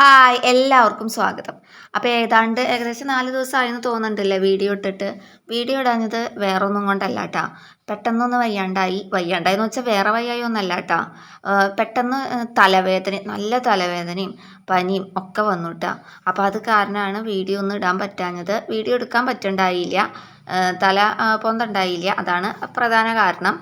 Hi എല്ലാവർക്കും സ്വാഗതം. അപ്പോൾ ഏതാണ്ട് ഏകദേശം നാല് ദിവസമായെന്ന് തോന്നുന്നുണ്ടല്ലേ വീഡിയോ ഇട്ടിട്ട്? വീഡിയോ ഇടാഞ്ഞത് വേറൊന്നും കൊണ്ടല്ല കേട്ടോ. പെട്ടെന്നൊന്ന് വയ്യാണ്ടായി. വയ്യാണ്ടായി എന്ന് വെച്ചാൽ വേറെ വയ്യായി ഒന്നല്ല പെട്ടെന്ന് തലവേദന നല്ല തലവേദനയും പനിയും ഒക്കെ വന്നു കേട്ടോ അപ്പോൾ അത് കാരണമാണ് വീഡിയോ ഒന്നും ഇടാൻ പറ്റാഞ്ഞത്. വീഡിയോ എടുക്കാൻ പറ്റണ്ടായില്ല. തല പൊന്തണ്ടായില്ല. അതാണ് പ്രധാന കാരണം.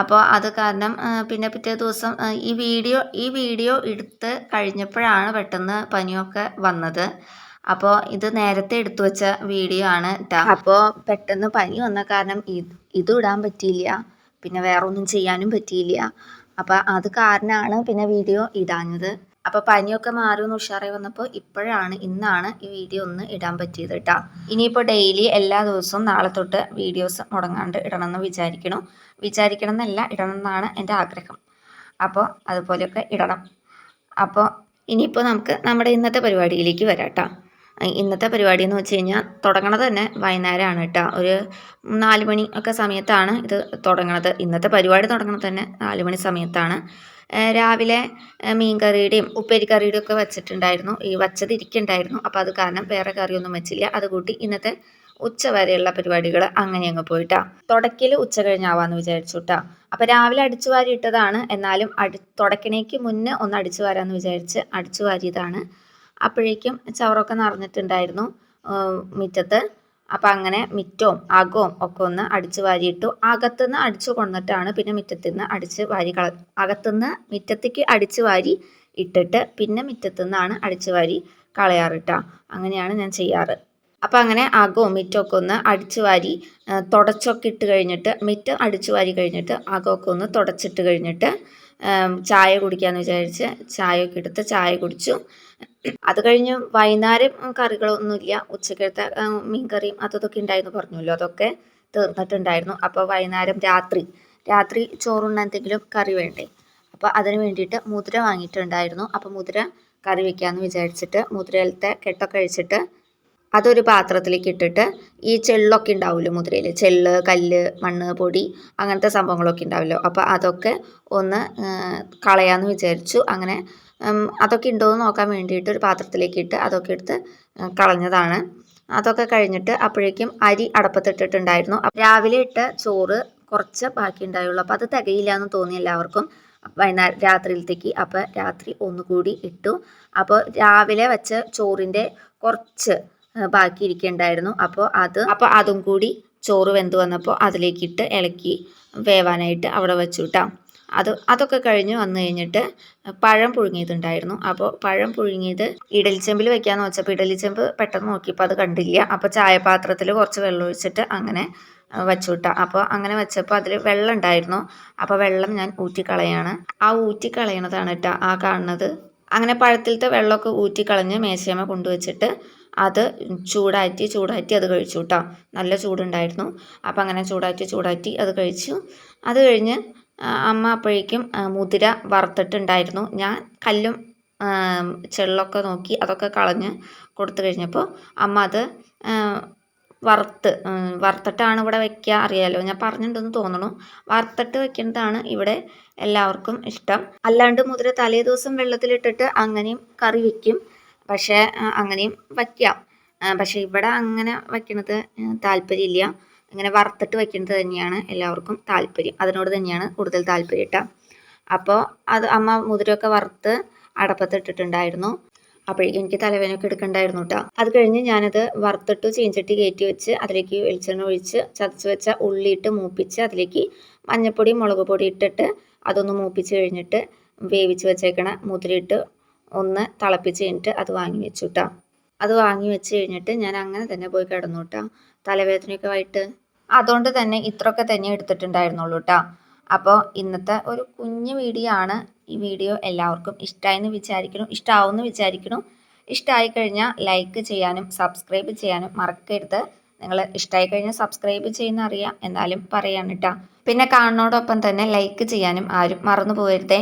അപ്പോൾ അത് കാരണം പിന്നെ പിറ്റേ ദിവസം ഈ വീഡിയോ ഈ വീഡിയോ എടുത്ത് കഴിഞ്ഞപ്പോഴാണ് പെട്ടെന്ന് പനിയൊക്കെ വന്നത്. അപ്പോൾ ഇത് നേരത്തെ എടുത്തു വെച്ച വീഡിയോ ആണ് കേട്ടോ അപ്പോ പെട്ടെന്ന് പനി വന്ന കാരണം ഇത് ഇടാൻ പറ്റിയില്ല. പിന്നെ വേറെ ഒന്നും ചെയ്യാനും പറ്റിയില്ല. അപ്പോൾ അത് കാരണമാണ് പിന്നെ വീഡിയോ ഇടാഞ്ഞത്. അപ്പോൾ പനിയൊക്കെ മാറി ഒന്ന് ഉഷാറായി വന്നപ്പോൾ ഇപ്പോഴാണ് ഇന്നാണ് ഈ വീഡിയോ ഒന്ന് ഇടാൻ പറ്റിയത് കേട്ടോ ഇനിയിപ്പോൾ ഡെയിലി എല്ലാ ദിവസവും നാളെ തൊട്ട് വീഡിയോസ് മുടങ്ങാണ്ട് ഇടണമെന്ന് വിചാരിക്കണം. വിചാരിക്കണം എന്നല്ല ഇടണം എന്നാണ് എന്റെ ആഗ്രഹം. അപ്പോൾ അതുപോലെയൊക്കെ ഇടണം. അപ്പോൾ ഇനിയിപ്പോൾ നമുക്ക് നമ്മുടെ ഇന്നത്തെ പരിപാടിയിലേക്ക് വരാം കേട്ടോ ഇന്നത്തെ പരിപാടി എന്ന് വെച്ച് കഴിഞ്ഞാൽ തുടങ്ങണത് തന്നെ വൈകുന്നേരമാണ് കേട്ടോ. ഒരു നാല് മണി ഒക്കെ സമയത്താണ് ഇത് തുടങ്ങണത്. ഇന്നത്തെ പരിപാടി തുടങ്ങണത് തന്നെ നാല് മണി സമയത്താണ്. രാവിലെ മീൻ കറിയുടെയും ഉപ്പേരി കറിയുടെയും ഒക്കെ വെച്ചിട്ടുണ്ടായിരുന്നു. ഈ വച്ചതിരിക്കുന്നുണ്ടായിരുന്നു അപ്പോൾ അത് കാരണം വേറെ കറിയൊന്നും വെച്ചില്ല. അത് കൂട്ടി ഇന്നത്തെ ഉച്ച വരെയുള്ള പരിപാടികൾ അങ്ങനെ അങ്ങ് പോയിട്ടാ. തുടക്കിൽ ഉച്ച കഴിഞ്ഞാവാന്ന് വിചാരിച്ചു കേട്ടോ അപ്പോൾ രാവിലെ അടിച്ചു വാരി ഇട്ടതാണ്. എന്നാലും അടി തുടക്കണേക്ക് മുന്നേ ഒന്ന് അടിച്ചു വാരാന്ന് വിചാരിച്ച് അടിച്ചു വാരിയതാണ്. അപ്പോഴേക്കും ചവറൊക്കെ നിറഞ്ഞിട്ടുണ്ടായിരുന്നു മുറ്റത്ത്. അപ്പം അങ്ങനെ മിറ്റവും അകവും ഒക്കെ ഒന്ന് അടിച്ച് വാരിയിട്ടു അകത്തുനിന്ന് അടിച്ചു കൊണ്ടിട്ടാണ് പിന്നെ മുറ്റത്തു നിന്ന് അടിച്ച് വാരി കള അകത്തുനിന്ന് മുറ്റത്തേക്ക് അടിച്ച് വാരി ഇട്ടിട്ട് പിന്നെ മുറ്റത്തു നിന്നാണ് അടിച്ച് വാരി കളയാറിട്ട അങ്ങനെയാണ് ഞാൻ ചെയ്യാറ്. അപ്പം അങ്ങനെ അകവും മിറ്റമൊക്കെ ഒന്ന് അടിച്ചു വാരി തുടച്ചൊക്കെ ഇട്ട് കഴിഞ്ഞിട്ട് മിറ്റം അടിച്ചു വാരി കഴിഞ്ഞിട്ട് അകമൊക്കെ ഒന്ന് തുടച്ചിട്ട് കഴിഞ്ഞിട്ട് ചായ കുടിക്കാമെന്ന് വിചാരിച്ച് ചായയൊക്കെ എടുത്ത് ചായ കുടിച്ചു. അത് കഴിഞ്ഞ് വൈകുന്നേരം കറികളൊന്നുമില്ല. ഉച്ചക്കത്തെ മീൻ കറിയും അതൊക്കെ ഉണ്ടായിരുന്നു പറഞ്ഞല്ലോ. അതൊക്കെ തീർന്നിട്ടുണ്ടായിരുന്നു. അപ്പോൾ വൈകുന്നേരം രാത്രി രാത്രി ചോറുണ്ണ എന്തെങ്കിലും കറി വേണ്ടേ? അപ്പോൾ അതിന് വേണ്ടിയിട്ട് മുതിര വാങ്ങിയിട്ടുണ്ടായിരുന്നു. അപ്പോൾ മുതിര കറി വെക്കാമെന്ന് വിചാരിച്ചിട്ട് മുതിരയിലത്തെ കെട്ടൊക്കെ അഴിച്ചിട്ട് അതൊരു പാത്രത്തിലേക്ക് ഇട്ടിട്ട് ഈ ചെള്ളൊക്കെ ഉണ്ടാവുമല്ലോ മുതിരയിൽ ചെള്ള് കല്ല് മണ്ണ് പൊടി അങ്ങനത്തെ സംഭവങ്ങളൊക്കെ ഉണ്ടാവുമല്ലോ അപ്പോൾ അതൊക്കെ ഒന്ന് കളയാമെന്ന് വിചാരിച്ചു. അങ്ങനെ അതൊക്കെ ഉണ്ടോ എന്ന് നോക്കാൻ വേണ്ടിയിട്ട് ഒരു പാത്രത്തിലേക്ക് ഇട്ട് അതൊക്കെ എടുത്ത് കളഞ്ഞതാണ്. അതൊക്കെ കഴിഞ്ഞിട്ട് അപ്പോഴേക്കും അരി അടപ്പത്തിട്ടിട്ടുണ്ടായിരുന്നു. രാവിലെ ഇട്ട ചോറ് കുറച്ച് ബാക്കി ഉണ്ടായുള്ളൂ. അപ്പോൾ അത് തികയില്ല എന്ന് തോന്നി എല്ലാവർക്കും. വൈകുന്നേരം രാത്രിയിലത്തേക്ക്. അപ്പോൾ രാത്രി ഒന്നുകൂടി ഇട്ടു. അപ്പോൾ രാവിലെ വെച്ച ചോറിന്റെ കുറച്ച് ബാക്കി ഇരിക്കണ്ടായിരുന്നു അപ്പോൾ അത് അപ്പോൾ അതും കൂടി ചോറ് വെന്ത് വന്നപ്പോൾ അതിലേക്കിട്ട് ഇളക്കി വേവാനായിട്ട് അവിടെ വെച്ചു കിട്ടാം അത് അതൊക്കെ കഴിഞ്ഞ് വന്നു കഴിഞ്ഞിട്ട് പഴം പുഴുങ്ങിയതുണ്ടായിരുന്നു. അപ്പോൾ പഴം പുഴുങ്ങിയത് ഇഡലിച്ചെമ്പിൽ വെക്കാമെന്ന് വെച്ചപ്പോൾ ഇഡലിച്ചെമ്പ് പെട്ടെന്ന് നോക്കിയപ്പോൾ അത് കണ്ടില്ല. അപ്പോൾ ചായപാത്രത്തിൽ കുറച്ച് വെള്ളം ഒഴിച്ചിട്ട് അങ്ങനെ വെച്ചു വിട്ടാം അപ്പോൾ അങ്ങനെ വെച്ചപ്പോൾ അതിൽ വെള്ളം ഉണ്ടായിരുന്നു. അപ്പോൾ വെള്ളം ഞാൻ ഊറ്റിക്കളയാണ്. ആ ഊറ്റിക്കളയണതാണ് കേട്ടോ ആ കാണുന്നത് അങ്ങനെ പഴത്തിലത്തെ വെള്ളമൊക്കെ ഊറ്റിക്കളഞ്ഞ് മേശയമ്മ കൊണ്ടുവച്ചിട്ട് അത് ചൂടാറ്റി ചൂടാറ്റി അത് കഴിച്ചു കേട്ടോ നല്ല ചൂടുണ്ടായിരുന്നു. അപ്പോൾ അങ്ങനെ ചൂടാറ്റി ചൂടാറ്റി അത് കഴിച്ചു. അത് കഴിഞ്ഞ് അമ്മ അപ്പോഴേക്കും മുതിര വറുത്തിട്ടുണ്ടായിരുന്നു. ഞാൻ കല്ലും ചെള്ളൊക്കെ നോക്കി അതൊക്കെ കളഞ്ഞ് കൊടുത്തു കഴിഞ്ഞപ്പോൾ അമ്മ അത് വറുത്ത് വറുത്തിട്ടാണ് ഇവിടെ വെക്കുക അറിയാലോ. ഞാൻ പറഞ്ഞിട്ടുണ്ടെന്ന് തോന്നണു. വറുത്തിട്ട് വെക്കുന്നതാണ് ഇവിടെ എല്ലാവർക്കും ഇഷ്ടം. അല്ലാണ്ട് മുതിര തലേ ദിവസം വെള്ളത്തിലിട്ടിട്ട് അങ്ങനെയും കറി വെക്കും. പക്ഷേ അങ്ങനെയും വയ്ക്കാം പക്ഷേ ഇവിടെ അങ്ങനെ വയ്ക്കുന്നത് താല്പര്യമില്ല. അങ്ങനെ വറുത്തിട്ട് വയ്ക്കുന്നത് തന്നെയാണ് എല്ലാവർക്കും താല്പര്യം. അതിനോട് തന്നെയാണ് കൂടുതൽ താല്പര്യം കേട്ടോ അപ്പോൾ അത് അമ്മ മുതിരയൊക്കെ വറുത്ത് അടപ്പത്തിട്ടിട്ടുണ്ടായിരുന്നു. അപ്പോഴേക്കും എനിക്ക് തലവേനൊക്കെ എടുക്കണ്ടായിരുന്നു കേട്ടോ അത് കഴിഞ്ഞ് ഞാനത് വറുത്തിട്ട് ചീഞ്ചട്ടി കയറ്റി വെച്ച് അതിലേക്ക് വെളിച്ചെണ്ണ ഒഴിച്ച് ചതച്ച് വെച്ച ഉള്ളിയിട്ട് മൂപ്പിച്ച് അതിലേക്ക് മഞ്ഞപ്പൊടി മുളക് പൊടി ഇട്ടിട്ട് അതൊന്ന് മൂപ്പിച്ച് കഴിഞ്ഞിട്ട് വേവിച്ച് വെച്ചേക്കണ മുതിരിയിട്ട് ഒന്ന് തിളപ്പിച്ച് കഴിഞ്ഞിട്ട് അത് വാങ്ങി വെച്ചു കേട്ടോ അത് വാങ്ങി വെച്ച് കഴിഞ്ഞിട്ട് ഞാൻ അങ്ങനെ തന്നെ പോയി കിടന്നു കേട്ടോ തലവേദനയൊക്കെ ആയിട്ട്. അതുകൊണ്ട് തന്നെ ഇത്രയൊക്കെ തന്നെ എടുത്തിട്ടുണ്ടായിരുന്നുള്ളൂ കേട്ടോ അപ്പോൾ ഇന്നത്തെ ഒരു കുഞ്ഞു വീഡിയോ ആണ് ഈ വീഡിയോ എല്ലാവർക്കും ഇഷ്ടമായെന്ന് വിചാരിക്കണം ഇഷ്ടമാവുമെന്ന് വിചാരിക്കണം ഇഷ്ടമായി കഴിഞ്ഞാൽ ലൈക്ക് ചെയ്യാനും സബ്സ്ക്രൈബ് ചെയ്യാനും മറക്കരുത്. നിങ്ങൾ ഇഷ്ടമായി കഴിഞ്ഞാൽ സബ്സ്ക്രൈബ് ചെയ്യുന്ന അറിയാം എന്നാലും പറയാൻ കേട്ടോ പിന്നെ കാണുന്നതോടൊപ്പം തന്നെ ലൈക്ക് ചെയ്യാനും ആരും മറന്നു പോകരുതേ.